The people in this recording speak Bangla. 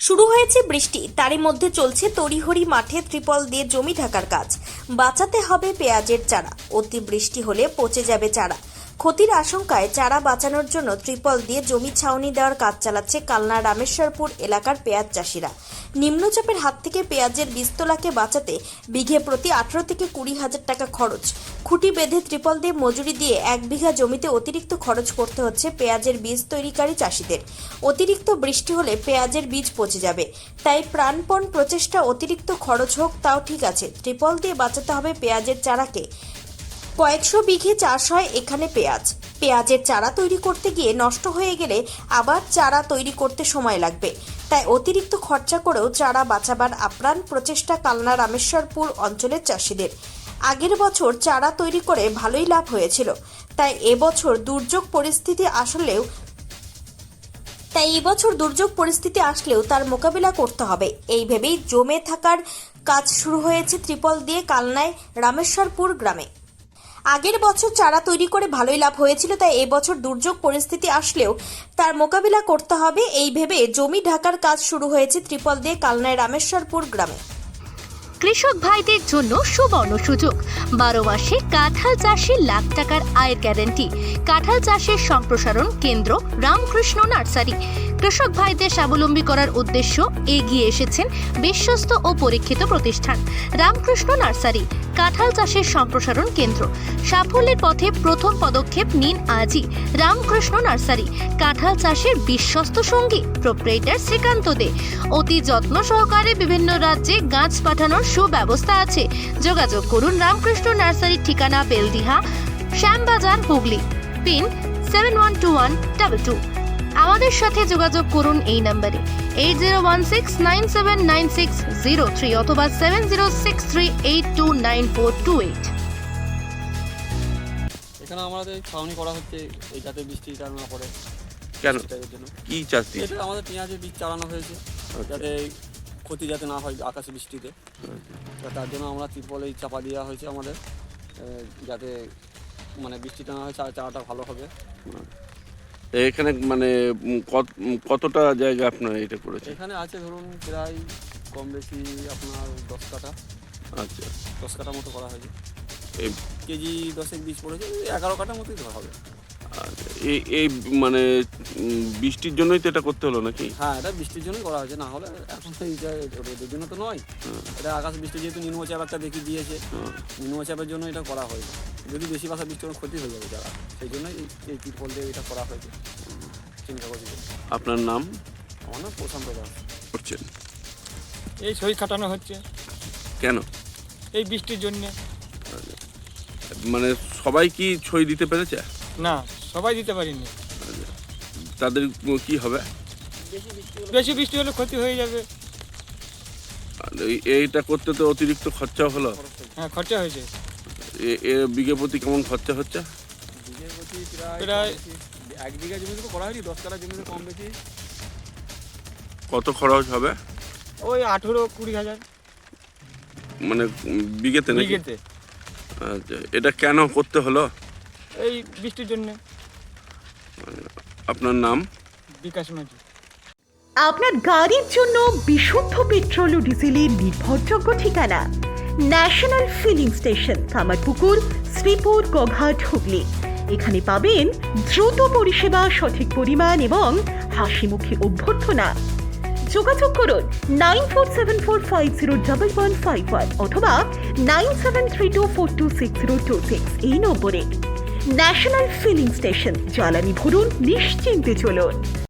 শুরু হয়েছে বৃষ্টি। তারই মধ্যে চলছে তড়িহড়ি মাঠে ত্রিপল দিয়ে জমি ঢাকার কাজ। বাঁচাতে হবে পেঁয়াজের চারা। অতি বৃষ্টি হলে পচে যাবে চারা। ক্ষতির আশঙ্কায় চারা বাঁচানোর জন্য ত্রিপল দিয়ে জমি ছাউনি দেওয়ার কাজ চালাচ্ছে কালনা রামেশ্বরপুর এলাকার পেঁয়াজ চাষিরা। নিম্নচাপের হাত থেকে পেঁয়াজের বীজতলাকে বাঁচাতে বিঘে প্রতি আঠারো থেকে কুড়ি হাজার টাকা খরচ। খুঁটি বেঁধে ত্রিপল দিয়ে মজুরি দিয়ে এক বিঘা জমিতে অতিরিক্ত খরচ করতে হচ্ছে পেঁয়াজের বীজ তৈরিকারী চাষিদের। অতিরিক্ত বৃষ্টি হলে পেঁয়াজের বীজ পচে যাবে। তাই প্রাণপণ প্রচেষ্টা অতিরিক্ত খরচ হোক, তাও ঠিক আছে। ত্রিপল দিয়ে বাঁচাতে হবে পেঁয়াজের চারাকে। কয়েকশো বিঘে চাষ হয় এখানে পেঁয়াজ। পেঁয়াজের চারা তৈরি করতে গিয়ে নষ্ট হয়ে গেলে আবার চারা তৈরি করতে সময় লাগবে। তাই অতিরিক্ত খরচা করেও চারা বাঁচাবার আপ্রাণ প্রচেষ্টা কালনা রামেশ্বরপুর অঞ্চলের চাষিদের। আগের বছর চারা তৈরি করে ভালোই লাভ হয়েছিল। তাই এবছর দুর্যোগ পরিস্থিতি আসলেও তাই এবছর দুর্যোগ পরিস্থিতি আসলেও তার মোকাবিলা করতে হবে। এই ভেবেই জমে থাকার কাজ শুরু হয়েছে ত্রিপল দিয়ে কালনায় রামেশ্বরপুর গ্রামে। আগের বছর চারা তৈরি করে ভালোই লাভ হয়েছিল, তাই এবছর দুর্যোগ পরিস্থিতি আসলেও তার মোকাবিলা করতে হবে এই ভেবে জমি ঢাকার কাজ শুরু হয়েছে ত্রিপল দিয়ে কালনায় রামেশ্বরপুর গ্রামে। কৃষক ভাইদের জন্য সুবর্ণ সুযোগ। বারো মাসে কাঁঠাল চাষে লাখ টাকার আয়ের গ্যারেন্টি। কাঁঠাল চাষের সম্প্রসারণ কেন্দ্র রামকৃষ্ণ নার্সারি। কৃষক ভাইদের স্বাবলম্বী করার উদ্দেশ্য এগিয়ে এসেছেন বিশ্বস্ত ও পরীক্ষিত প্রতিষ্ঠান রামকৃষ্ণ নার্সারি। কাঁঠাল চাষের সম্প্রসারণ কেন্দ্র। সাফল্যের পথে প্রথম পদক্ষেপ নিন আজই রামকৃষ্ণ নার্সারি, কাঁঠাল চাষের বিশ্বস্ত সঙ্গী প্রোপ্রেটার শ্রীকান্ত দে। অতি যত্ন সহকারে বিভিন্ন রাজ্যে গাছ পাঠানোর সুব্যবস্থা আছে। যোগাযোগ করুন রামকৃষ্ণ নার্সারির ঠিকানা Beldiha, Shyambazar, Hooghly. Pin seven one two one double two. আমাদের সাথে যোগাযোগ করুন এই নাম্বারে। Eight zero one six nine seven nine six zero three অথবা seven zero six three eight two nine four two eight এখানে আমাদের ছাউনি করা হচ্ছে এই যাতে বৃষ্টিটা না পড়ে কেন? কি চাষ দিয়ে? এটা আমাদের পেঁয়াজের বীজ চালানো হয়েছে যাতে ক্ষতি যাতে না হয় আকাশে বৃষ্টিতে। তার জন্য আমরা ত্রিপলেই চাপা দেওয়া হয়েছে আমাদের যাতে মানে বৃষ্টিটা না হয় চা- চারাটা ভালো হবে। এখানে মানে কত- কতটা জায়গা আপনার এটা করেছে এখানে আছে ধরুন প্রায় কম বেশি আপনার দশ কাটা আচ্ছা। দশ কাটা মতো করা হয়েছে। এই কেজি দশেক বীজ পড়েছে এগারো কাটা মতোই ধরা হবে। এই এই মানে বৃষ্টির জন্যই তো এটা করতে হলো নাকি? হ্যাঁ এটা বৃষ্টির জন্যই করা হয়েছে না হলে এখন তো এইটা রোদের জন্য তো নয়। এটা আকাশ বৃষ্টি যেহেতু নিম্নচাপ একটা দেখিয়ে দিয়েছে হুম। নিম্নচাপের জন্য এটা করা হয়েছে যদি বেশি বাসা বৃষ্টি ক্ষতি হয়ে যাবে যারা সেই জন্যই এই- এই তিরপল দিয়ে এটা করা হয়েছে। চিন্তা করছি আপনার নাম? আমার নাম প্রশান্ত দাস। করছেন। এই সই খাটানো হচ্ছে। কেন? এই বৃষ্টির জন্য। মানে সবাই কি ছই দিতে পেরেছে? না সবাই দিতে পারিনি। তাদের কি হবে? বেশি বৃষ্টি হলে ক্ষতি হয়ে যাবে। আর এই- এইটা করতে তো অতিরিক্ত খরচা হলো। হ্যাঁ খরচা হয়েছে। এ- বিঘে প্রতি কেমন খরচা হচ্ছে? প্রায় এক বিঘা জমিতে তো করা হয়নি দশ কাঠা জমিতে কম বেশি। কত খরচ হবে? ওই আঠেরো কুড়ি হাজার। মানে বিঘেতে নাকি? বিঘেতে। আচ্ছা এটা কেন করতে হলো? এই বৃষ্টির জন্য। আপনার নাম? বিকাশ মাঝি। আপনার গাড়ির জন্য বিশুদ্ধ পেট্রোল ও ডিজেলের নির্ভরযোগ্য ঠিকানা। National filling station Kamarpukur Sripur Goghat Hooghly. এখানে পাবেন দ্রুত পরিষেবা সঠিক পরিমাণ এবং হাসিমুখী অভ্যর্থনা। যোগাযোগ করুন nine four seven four five zero double one five one অথবা nine seven three two four two six zero two six এই নম্বরে। National filling station. জ্বালানি ভরুন নিশ্চিন্তে চলুন।